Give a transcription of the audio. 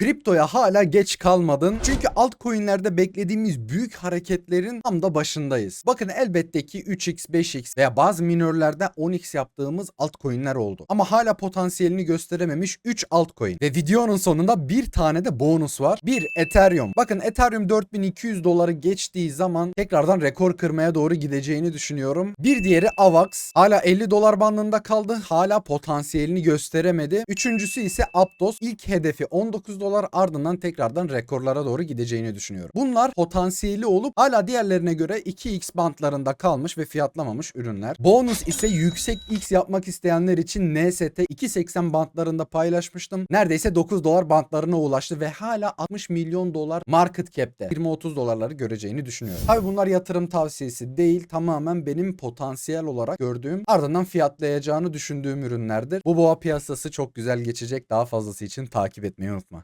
Kriptoya hala geç kalmadın. Çünkü altcoin'lerde beklediğimiz büyük hareketlerin tam da başındayız. Bakın elbette ki 3x, 5x veya bazı minörlerde 10x yaptığımız altcoin'ler oldu. Ama hala potansiyelini gösterememiş 3 altcoin. Ve videonun sonunda bir tane de bonus var. Bir Ethereum. Bakın Ethereum 4200 doları geçtiği zaman tekrardan rekor kırmaya doğru gideceğini düşünüyorum. Bir diğeri Avax. Hala 50 dolar bandında kaldı. Hala potansiyelini gösteremedi. Üçüncüsü ise Aptos. İlk hedefi 19 dolar ardından tekrardan rekorlara doğru gideceğini düşünüyorum. Bunlar potansiyeli olup hala diğerlerine göre 2x bantlarında kalmış ve fiyatlamamış ürünler. Bonus ise yüksek x yapmak isteyenler için NST 2.80 bantlarında paylaşmıştım. Neredeyse 9 dolar bantlarına ulaştı ve hala 60 milyon dolar market cap'te 20-30 dolarları göreceğini düşünüyorum. Tabi bunlar yatırım tavsiyesi değil tamamen benim potansiyel olarak gördüğüm ardından fiyatlayacağını düşündüğüm ürünlerdir. Bu boğa piyasası çok güzel geçecek. Daha fazlası için takip etmeyi unutma.